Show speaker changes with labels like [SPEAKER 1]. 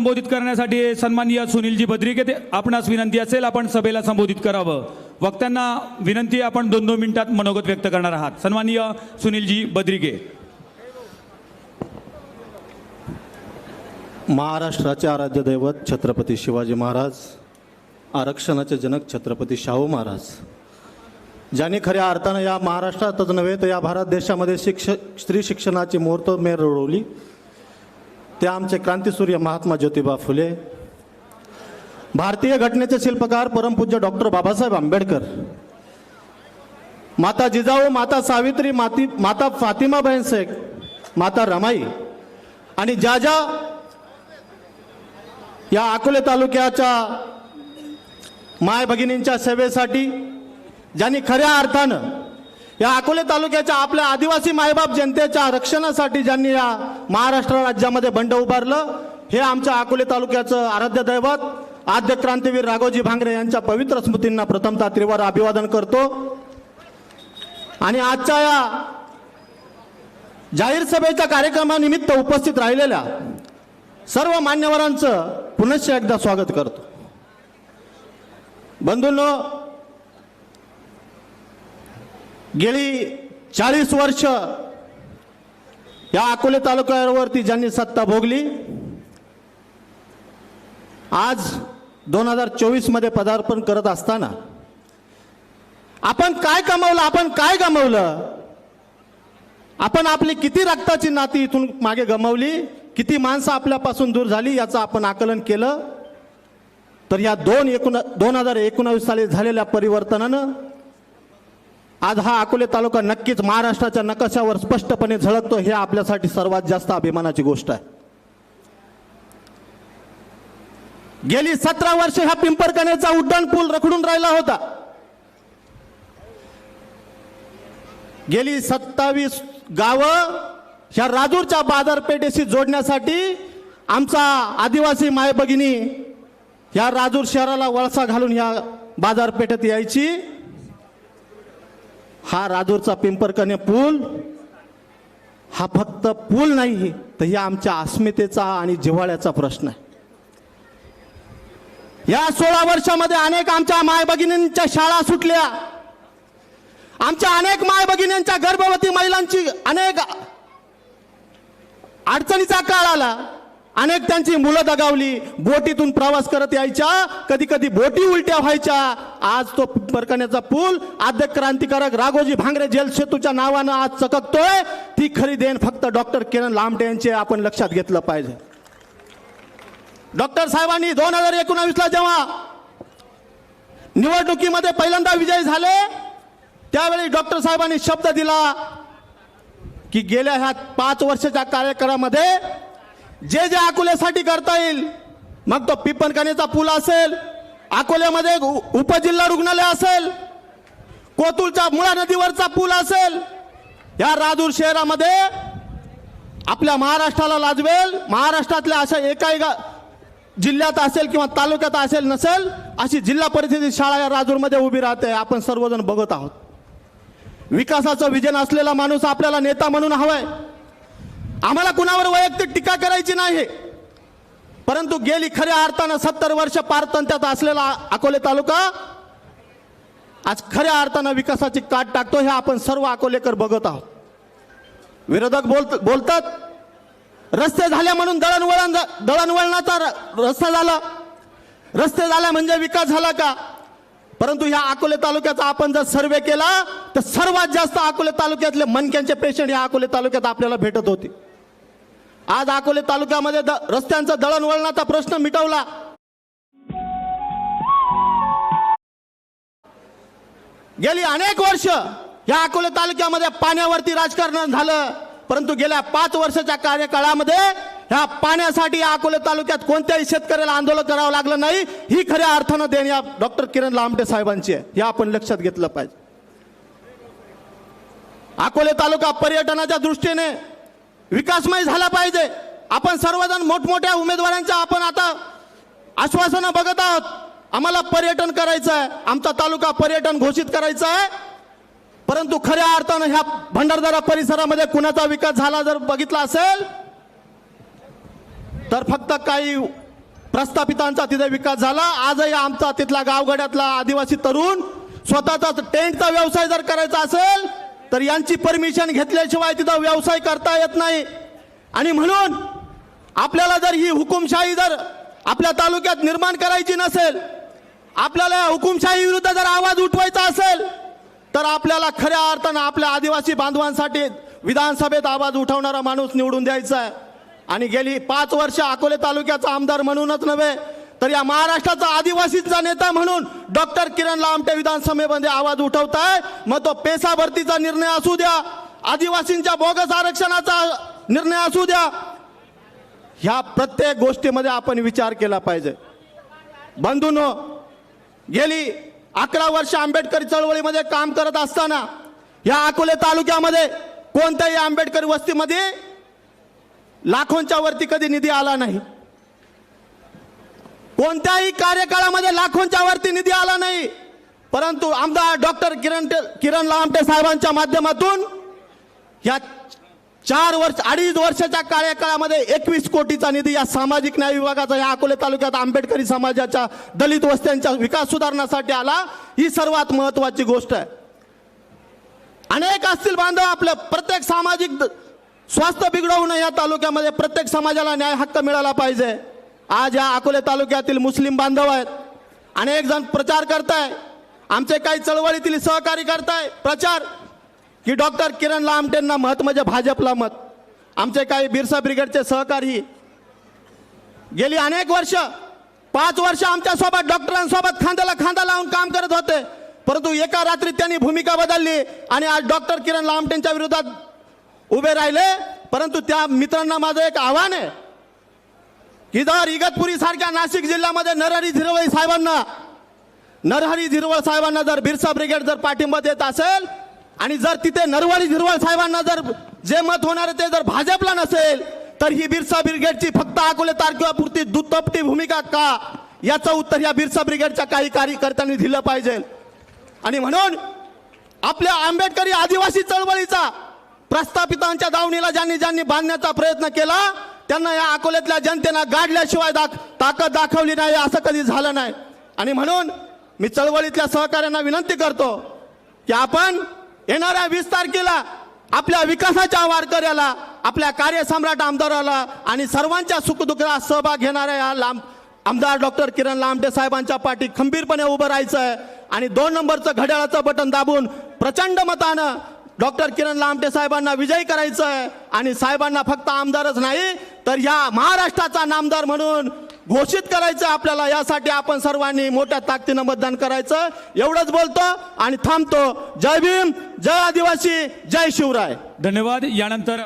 [SPEAKER 1] संबोधित करण्यासाठी सन्माननीय सुनीलजी बद्रिके ते आपणास विनंती असेल आपण सभेला संबोधित करावं. वक्त्यांना विनंती आपण दोन दोन मिनिटात मनोगत व्यक्त करणार आहात. सन्माननीय सुनीलजी बद्रिके.
[SPEAKER 2] महाराष्ट्राचे आराध्य दैवत छत्रपती शिवाजी महाराज आरक्षणाचे जनक छत्रपती शाहू महाराज. ज्यांनी खऱ्या अर्थानं या महाराष्ट्रातच नव्हे तर या भारत देशामध्ये शिक्ष स्त्री शिक्षणाची मुहूर्तमेर रोवली ते आमचे क्रांतीसूर्य महात्मा ज्योतिबा फुले भारतीय घटनेचे शिल्पकार परमपूज्य डॉक्टर बाबासाहेब आंबेडकर माता जिजाऊ माता सावित्री माती माता फातिमा शेख माता रमाई आणि ज्या ज्या या अकोले तालुक्याच्या माय भगिनींच्या सेवेसाठी ज्यांनी खऱ्या अर्थानं या अकोले तालुक्याच्या आपल्या आदिवासी मायबाप जनतेच्या रक्षणासाठी ज्यांनी या महाराष्ट्र राज्यामध्ये बंड उभारलं हे आमच्या अकोले तालुक्याचं आराध्य दैवत आद्य क्रांतीवीर राघोजी भांगरे यांच्या पवित्र स्मृतींना प्रथमता त्रिवार अभिवादन करतो. आणि आजच्या या जाहीर सभेच्या कार्यक्रमानिमित्त उपस्थित राहिलेल्या सर्व मान्यवरांचं पुनश्च एकदा स्वागत करतो. बंधूंनो गेली चाळीस वर्ष या अकोले तालुक्यावरती ज्यांनी सत्ता भोगली आज दोन हजार चोवीसमध्ये पदार्पण करत असताना आपण काय कमावलं आपण काय गमावलं? आपण आपली किती रक्ताची नाती इथून मागे गमावली? किती माणसं आपल्यापासून दूर झाली याचं आपण आकलन केलं? तर या दोन एकूण दोन हजार एकोणावीस साली झालेल्या परिवर्तनानं आज हा अकोले तालुका नक्कीच महाराष्ट्राच्या नकाशावर स्पष्टपणे झळकतो हे आपल्यासाठी सर्वात जास्त अभिमानाची गोष्ट आहे. गेली सतरा वर्ष हा पिंपरकण्याचा उड्डाण पूल रखडून राहिला होता. गेली सत्तावीस गावं ह्या राजूरच्या बाजारपेठेशी जोडण्यासाठी आमचा आदिवासी माय भगिनी ह्या राजूर शहराला वळसा घालून ह्या बाजारपेठेत यायची. हा राजूरचा पिंपरकने पूल हा फक्त पूल नाही तर ही आमच्या अस्मितेचा आणि जिव्हाळ्याचा प्रश्न आहे. या सोळा वर्षामध्ये अनेक आमच्या माय भगिनींच्या शाळा सुटल्या. आमच्या अनेक माय भगिनींच्या गर्भवती महिलांची अनेक अडचणीचा काळ आला. अनेक त्यांची मुलं दगावली. बोटीतून प्रवास करत यायच्या. कधी कधी बोटी उलट्या व्हायच्या. आज तो परकण्याचा पूल आद्य क्रांतिकारक राघोजी भांगरे जेल सेतूच्या नावानं आज चककतोय. ती खरी देण फक्त डॉक्टर किरण लांबटे यांचे आपण लक्षात घेतलं पाहिजे. डॉक्टर साहेबांनी दोन हजार एकोणावीसला जेव्हा निवडणुकीमध्ये पहिल्यांदा विजय झाले त्यावेळी डॉक्टर साहेबांनी शब्द दिला की गेल्या ह्या पाच वर्षाच्या कार्यक्रमामध्ये जे जे अकोल्यासाठी करता येईल मग तो पिपनखानेचा पूल असेल अकोल्यामध्ये उपजिल्हा रुग्णालय असेल कोतुलच्या मुळा नदीवरचा पूल असेल या राजूर शहरामध्ये आपल्या महाराष्ट्राला लाजवेल महाराष्ट्रातल्या अशा एका एका जिल्ह्यात असेल किंवा तालुक्यात असेल नसेल अशी जिल्हा परिषदेची शाळा या राजूरमध्ये उभी राहते. आपण सर्वजण बघत आहोत. विकासाचं विजन असलेला माणूस आपल्याला नेता म्हणून हवाय. आम्हाला कुणावर वैयक्तिक टीका करायची नाही. परंतु गेली खऱ्या अर्थानं सत्तर वर्ष पारतंत्यात असलेला अकोले तालुका आज खऱ्या अर्थानं विकासाची काट टाकतो हे आपण सर्व अकोलेकर बघत आहोत. विरोधक बोलत बोलतात रस्ते झाले म्हणून दळणवळण दळणवळणाचा र- रस्ता झाला. रस्ते झाल्या म्हणजे विकास झाला का? परंतु ह्या अकोले तालुक्याचा आपण जर सर्वे केला तर सर्वात जास्त अकोले तालुक्यातले मनक्यांचे पेशंट ह्या अकोले तालुक्यात आपल्याला भेटत होते. आज अकोले तालुक्यामध्ये रस्त्यांचा दळणवळणाचा प्रश्न मिटवला. गेली अनेक वर्ष या अकोले तालुक्यामध्ये पाण्यावरती राजकारण झालं परंतु गेल्या पाच वर्षाच्या कार्यकाळामध्ये ह्या पाण्यासाठी अकोले तालुक्यात कोणत्याही शेतकऱ्याला आंदोलन करावं लागलं नाही. ही खऱ्या अर्थानं देण या डॉक्टर किरण लांबटे साहेबांची आहे. हे आपण लक्षात घेतलं पाहिजे. अकोले तालुका पर्यटनाच्या दृष्टीने विकासमय झाला पाहिजे. आपण सर्वजण मोठमोठ्या उमेदवारांच्या आपण आता आश्वासनं बघत आहोत. आम्हाला पर्यटन करायचं आहे आमचा तालुका पर्यटन घोषित करायचा आहे परंतु खऱ्या अर्थानं ह्या भंडारदरा परिसरामध्ये कुणाचा विकास झाला जर बघितला असेल तर फक्त काही प्रस्थापितांचा तिथे विकास झाला. आजही आमचा तिथला गावगड्यातला आदिवासी तरुण स्वतःचा टेंटचा व्यवसाय जर करायचा असेल तर यांची परमिशन घेतल्याशिवाय तिथं व्यवसाय करता येत नाही. आणि म्हणून आपल्याला जर ही हुकुमशाही जर आपल्या तालुक्यात निर्माण करायची नसेल आपल्याला या हुकुमशाही विरुद्ध जर आवाज उठवायचा असेल तर आपल्याला खऱ्या अर्थानं आपल्या आदिवासी बांधवांसाठी विधानसभेत आवाज उठवणारा माणूस निवडून द्यायचा आहे. आणि गेली पाच वर्ष अकोले तालुक्याचा आमदार म्हणूनच नव्हे तर या महाराष्ट्राचा आदिवासीचा नेता म्हणून डॉक्टर किरण लामटे विधानसभेमध्ये आवाज उठवताय. मग तो पेसा भरतीचा निर्णय असू द्या आदिवासींच्या बोगस आरक्षणाचा निर्णय असू द्या. ह्या प्रत्येक गोष्टीमध्ये आपण विचार केला पाहिजे. बंधूनो गेली अकरा वर्ष आंबेडकरी चळवळीमध्ये काम करत असताना या अकोले तालुक्यामध्ये कोणत्याही आंबेडकरी वस्तीमध्ये लाखोंच्या वरती कधी निधी आला नाही. कोणत्याही कार्यकाळामध्ये लाखोंच्या वरती निधी आला नाही. परंतु आमदार डॉक्टर किरण किरण लामटे साहेबांच्या माध्यमातून या चार वर्ष अडीच वर्षाच्या कार्यकाळामध्ये एकवीस कोटीचा निधी या सामाजिक न्याय विभागाचा या अकोले तालुक्यात आंबेडकरी समाजाच्या दलित वस्त्यांच्या विकास सुधारण्यासाठी आला. ही सर्वात महत्वाची गोष्ट आहे. अनेक असतील बांधव आपलं प्रत्येक सामाजिक स्वास्थ्य बिघडवू नये या तालुक्यामध्ये प्रत्येक समाजाला न्याय हक्क मिळाला पाहिजे. आज या अकोले तालुक्यातील मुस्लिम बांधव आहेत. अनेक जण प्रचार करताय. आमचे काही चळवळीतील सहकारी करताय. प्रचार. की डॉक्टर किरण लामटेंना मत म्हणजे भाजपला मत. आमचे काही बिरसा ब्रिगेडचे सहकारी. गेली अनेक वर्ष. पाच वर्ष आमच्यासोबत डॉक्टरांसोबत खांद्याला खांदा लावून काम करत होते. परंतु एका रात्रीत त्यांनी भूमिका बदलली आणि आज डॉक्टर किरण लामटेंच्या विरोधात उभे राहिले. परंतु त्या मित्रांना माझं एक आव्हान आहे. की जर इगतपुरी सारख्या नाशिक जिल्ह्यामध्ये नरहरी झिरवळ साहेबांना नरहरी झिरवळ साहेबांना जर बिरसा ब्रिगेड जर पाठिंबा देत असेल आणि जर तिथे नरहरी झिरवळ साहेबांना जर जे मत होणार ते जर भाजपला नसेल तर ही बिरसा ब्रिगेडची फक्त अकोले तारखेपुरती दुतपटी भूमिका का? याचं उत्तर या बिरसा ब्रिगेडच्या काही कार्यकर्त्यांनी दिलं पाहिजे. आणि म्हणून आपल्या आंबेडकरी आदिवासी चळवळीचा प्रस्थापितांच्या दावणीला ज्यांनी ज्यांनी बांधण्याचा प्रयत्न केला त्यांना या अकोल्यातल्या जनतेनं गाडल्याशिवाय दाख ताकद दाखवली नाही असं कधी झालं नाही. आणि म्हणून मी चळवळीतल्या सहकाऱ्यांना विनंती करतो की आपण येणाऱ्या वीस तारखेला आपल्या विकासाच्या वारकऱ्याला आपल्या कार्यसम्राट आमदाराला आणि सर्वांच्या सुखदुःखात सहभाग घेणाऱ्या या लांब आमदार डॉक्टर किरण लांबटे साहेबांच्या पाठी खंबीरपणे उभं राहायचं आहे. आणि दोन नंबरचं घड्याळाचं बटन दाबून प्रचंड मतानं डॉक्टर किरण लांबटे साहेबांना विजयी करायचं आहे. आणि साहेबांना फक्त आमदारच नाही तर या महाराष्ट्राचा नामदार म्हणून घोषित करायचं आपल्याला यासाठी आपण सर्वांनी मोठ्या ताकदीनं मतदान करायचं. एवढंच बोलतो आणि थांबतो. जय भीम जय आदिवासी जय शिवराय.
[SPEAKER 1] धन्यवाद. यानंतर